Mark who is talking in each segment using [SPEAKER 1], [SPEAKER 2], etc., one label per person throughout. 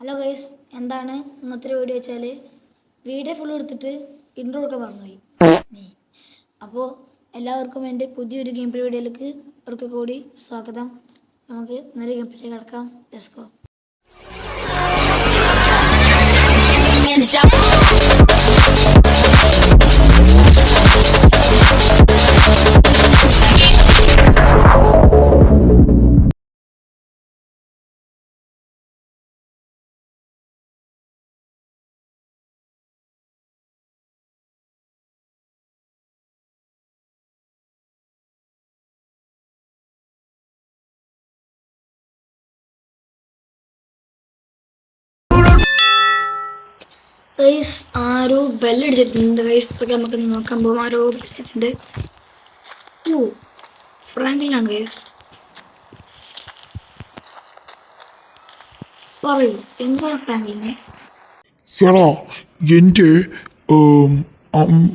[SPEAKER 1] Hello guys എന്താണ് ഇന്നത്തെ video വെച്ചാൽ വീഡിയോ ഫുൾ എടുത്തിട്ട് ഇൻട്രോ ഒക്കെ മറന്നുപോയി അപ്പോൾ എല്ലാവർക്കും എന്റെ പുതിയൊരു ഗെയിം പ്ലേ വീഡിയോയിലേക്ക് ഒരിക്കൽ കൂടി സ്വാഗതം. നമുക്ക് നേരെ ഗെയിം പ്ലേ കിടക്കാം. ലെറ്റ്സ് ഗൈസ് ആരോ ബെല്ലടിച്ചിട്ടുണ്ട് ഗൈസ് ഇതൊക്കെ നമുക്ക് നോക്കാൻ പോകും ആരോ ബെല്ലടിച്ചിട്ടുണ്ട് ഓ ഫ്രാങ്കിലാണ് ഗൈസ് പറയൂ എന്താണ് ഫ്രാങ്കിലിനെ
[SPEAKER 2] എന്റെ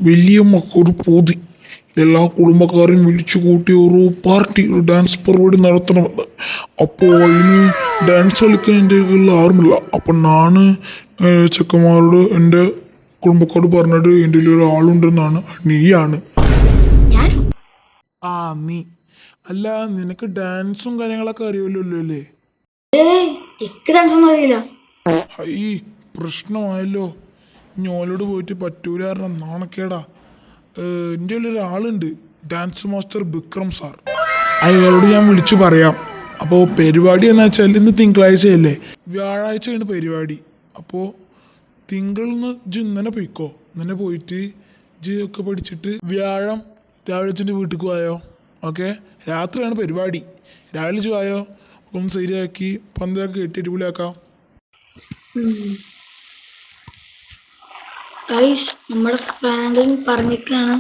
[SPEAKER 2] വലിയമ്മക്ക് ഒരു പൂതി. എല്ലാ കുടുംബക്കാരെയും വിളിച്ചു കൂട്ടി ഒരു പാർട്ടി ഒരു ഡാൻസ് പരിപാടി നടത്തണമെന്ന്. അപ്പോൾ അതിന് ഡാൻസ് കളിക്കാൻ എന്റെ കയ്യിൽ ആരുമില്ല. അപ്പം ഞാൻ ചെക്കന്മാരോട് എന്റെ കുടുംബക്കാരോട് പറഞ്ഞിട്ട് എന്റെ കയ്യിൽ ഒരാളുണ്ടെന്നാണ്. നീയാണ്. ആ നീ. അല്ല നിനക്ക് ഡാൻസും കാര്യങ്ങളൊക്കെ അറിയുമല്ലോ അല്ലേ?
[SPEAKER 1] എനിക്ക് ഡാൻസ് ഒന്നും അറിയില്ല.
[SPEAKER 2] പ്രശ്നമായല്ലോ. ഞോലോട് പോയിട്ട് പറ്റൂല കാരണം നാണക്കേടാ. ഉള്ളിൽ ഒരാളുണ്ട് ഡാൻസ് മാസ്റ്റർ വിക്രം സാർ. അയാളോട് ഞാൻ വിളിച്ചു പറയാം. അപ്പോൾ പരിപാടി എന്ന് വെച്ചാൽ ഇന്ന് തിങ്കളാഴ്ചയല്ലേ വ്യാഴാഴ്ചയാണ് പരിപാടി. അപ്പോൾ തിങ്കളെന്ന് ഇജ്ജ് ഇന്നലെ പോയിക്കോ? ഇന്നലെ പോയിട്ട് ജി ഒക്കെ പഠിച്ചിട്ട് വ്യാഴം രാവിലെ വീട്ടിൽ പോയോ? ഓക്കെ? രാത്രിയാണ് പരിപാടി. രാവിലെ ചോയോ ഒന്ന് ശരിയാക്കി പന്തലൊക്കെ കെട്ടി അടിപൊളിയാക്കാം.
[SPEAKER 1] ഗൈസ് നമ്മുടെ ഫ്രാങ്കിൻ പറഞ്ഞിക്കാണ്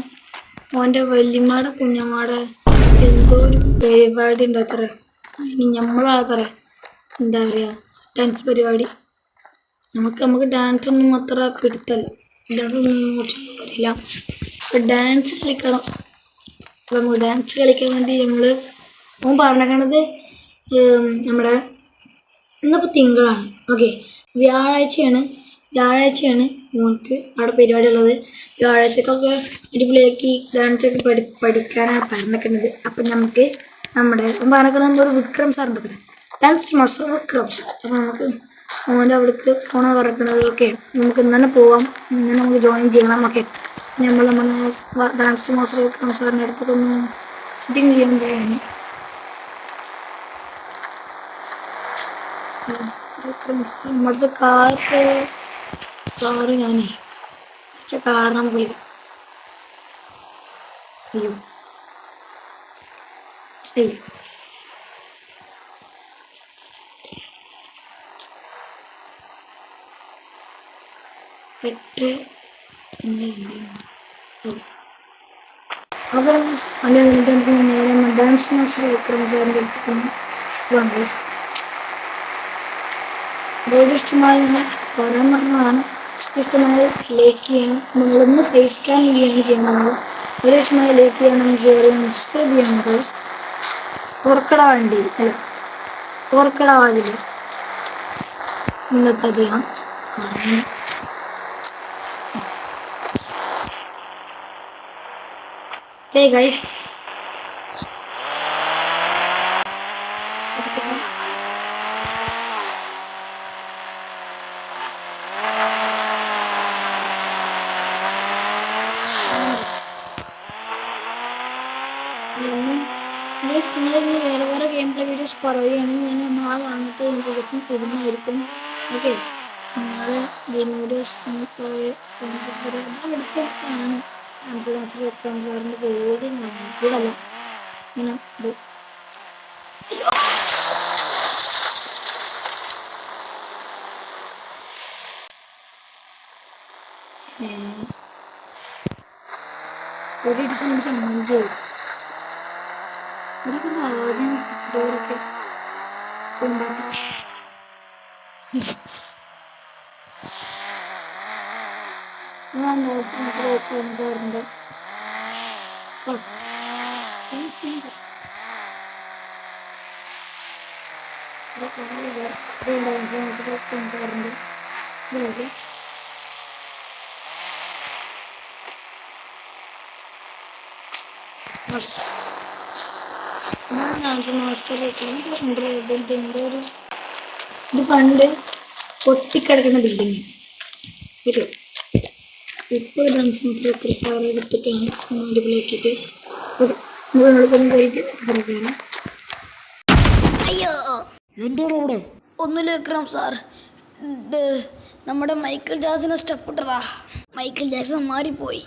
[SPEAKER 1] ഓന്റെ വല്യമ്മയുടെ കുഞ്ഞമ്മയുടെ എന്തോ ഒരു പരിപാടി ഉണ്ട് അത്ര ഇനി നമ്മളാത്ര എന്താ പറയുക ഡാൻസ് പരിപാടി. നമുക്ക് നമുക്ക് ഡാൻസ് ഒന്നും അത്ര പിടുത്തല്ല. കുറച്ച് അറിയില്ല അപ്പം ഡാൻസ് കളിക്കണം. അപ്പം നമുക്ക് ഡാൻസ് കളിക്കാൻ വേണ്ടി നമ്മൾ ഓൻ പറഞ്ഞേക്കണത് ഉം, നമ്മുടെ ഇന്നിപ്പോൾ തിങ്കളാണ്. ഓക്കെ വ്യാഴാഴ്ചയാണ്. വ്യാഴാഴ്ചയാണ് മോൾക്ക് അവിടെ പരിപാടി ഉള്ളത് വ്യാഴാഴ്ചക്കൊക്കെ അടിപൊളിയാക്കി ഡാൻസൊക്കെ പഠി പഠിക്കാനാണ് പറഞ്ഞിരിക്കുന്നത്. അപ്പം നമുക്ക് നമ്മുടെ പറഞ്ഞിരിക്കുന്നത് നമ്മുടെ വിക്രം എന്താ പറയുക ഡാൻസ് മാസ്റ്റർ വിക്രം സാർ അപ്പം നമുക്ക് മോന്റെ അവിടുത്തെ ഫോണ് പറഞ്ഞിരിക്കുന്നത് ഓക്കെ നമുക്ക് ഇന്ന് പോവാം. ഇന്ന് നമുക്ക് ജോയിൻ ചെയ്യണം ഓക്കെ. നമ്മൾ നമ്മുടെ ഡാൻസ് മാസ്റ്റർ വിക്രം സാറിന്റെ അടുത്തൊക്കെ സിറ്റിങ് ചെയ്യാൻ പോവാണ്. നമ്മുടെ കാറ് കാറ് ഞാനേ പക്ഷെ കാർ നമുക്ക് വിളിക്കാം അയ്യോ ശരി എട്ട് ഒന്ന് രണ്ട് മൂന്ന്. അപ്പോൾ അല്ല എന്നിട്ട് നമുക്ക് നേരെ ഡാൻസ് മാസ്റ്റർ വിക്രം സാറിന്റെ അടുത്ത് പോകാം ഗൈസ് വീഡിയോ ഇഷ്ടമായി പറയാൻ इसको मैंने प्ले किए मतलब मैं फेस कैम लिए मुझे మరి మై లేక్ ఏమంటే బియ్యంగా తొరకడా అండి తొరకడా అది ఇంకా కదిగా హే గైస్ വേറെ വേറെ ഗെയിം പ്ലേ വീഡിയോസ് പറയുകയാണെങ്കിൽ ഞാൻ എനിക്ക് ദിവസം ഇടുന്നതായിരിക്കും ഓക്കെ നിങ്ങൾ ഗെയിം വീഡിയോസ് എടുത്താണ് അഞ്ച് മാസം വെക്കാൻ സാറിന്റെ പേര് കൂടല്ല ഇങ്ങനെ ഇത്. ഒരു ഇടിക്കുന്ന Ne kadar abim doğru ki. Olmadı. Ulan da olsun sıra okuyalım zorunda. Bak. Ben şimdi. Bakın hayır. Ben de olsun sıra okuyalım zorunda. Böyle. Bak. ഞാൻ ഡാൻസ് ഒരു ഇത് പണ്ട് പൊട്ടിക്കിടക്കുന്ന ബിൽഡിങ് ഇത് ഇപ്പോൾ ഡാൻസ് എത്ര സ്റ്റാർ എടുത്തിട്ടാണ് അടിപൊളിയാക്കിയിട്ട് അയ്യോ.
[SPEAKER 2] എന്താണ് അവിടെ?
[SPEAKER 1] ഒന്നുമില്ല വിക്രം സാർ. നമ്മുടെ മൈക്കിൾ ജാക്സനെ സ്റ്റെപ്പ് ഇട്ടതാ. മൈക്കിൾ ജാക്സൺ മാറിപ്പോയി.